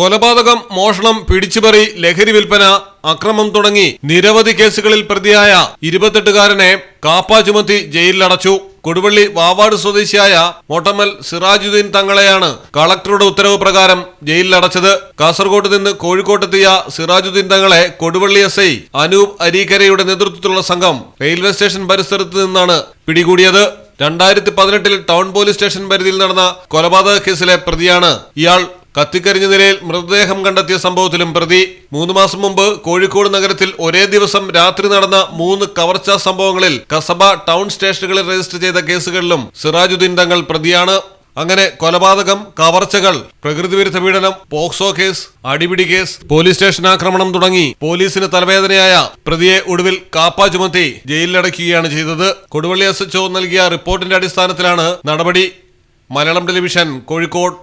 കൊലപാതകം മോഷണം പിടിച്ചുപറി ലഹരി വിൽപ്പന അക്രമം തുടങ്ങി നിരവധി കേസുകളിൽ പ്രതിയായ ഇരുപത്തെട്ടുകാരനെ കാപ്പ ചുമത്തി ജയിലിലടച്ചു. കൊടുവള്ളി വാവാട് സ്വദേശിയായ മോട്ടമ്മൽ സിറാജുദ്ദീൻ തങ്ങളെയാണ് കളക്ടറുടെ ഉത്തരവ് പ്രകാരം ജയിലിലടച്ചത്. കാസർഗോഡ് നിന്ന് കോഴിക്കോട്ടെത്തിയ സിറാജുദ്ദീൻ തങ്ങളെ കൊടുവള്ളി എസ് ഐ അനൂപ് അരീക്കരയുടെ നേതൃത്വത്തിലുള്ള സംഘം റെയിൽവേ സ്റ്റേഷൻ പരിസരത്ത് നിന്നാണ് പിടികൂടിയത്. രണ്ടായിരത്തി പതിനെട്ടിൽ ടൗൺ പോലീസ് സ്റ്റേഷൻ പരിധിയിൽ നടന്ന കൊലപാതക കേസിലെ പ്രതിയാണ് ഇയാൾ. കത്തിക്കരിഞ്ഞ നിലയിൽ മൃതദേഹം കണ്ടെത്തിയ സംഭവത്തിലും പ്രതി മൂന്ന് മാസം മുമ്പ് കോഴിക്കോട് നഗരത്തിൽ ഒരേ ദിവസം രാത്രി നടന്ന മൂന്ന് കവർച്ചാ സംഭവങ്ങളിൽ കസബ ടൗൺ സ്റ്റേഷനുകളിൽ രജിസ്റ്റർ ചെയ്ത കേസുകളിലും സിറാജുദ്ദീൻ തങ്ങൾ പ്രതിയാണ്. അങ്ങനെ കൊലപാതകം കവർച്ചകൾ പ്രകൃതിവിരുദ്ധ പീഡനം പോക്സോ കേസ് അടിപിടി കേസ് പോലീസ് സ്റ്റേഷൻ ആക്രമണം തുടങ്ങി പോലീസിന് തലവേദനയായ പ്രതിയെ ഒടുവിൽ കാപ്പ ചുമത്തി ജയിലിലടയ്ക്കുകയാണ് ചെയ്തത്. കൊടുവള്ളി എസ് എച്ച്ഒ നൽകിയ റിപ്പോർട്ടിന്റെ അടിസ്ഥാനത്തിലാണ് നടപടി. മലയാളം ടെലിവിഷൻ കോഴിക്കോട്.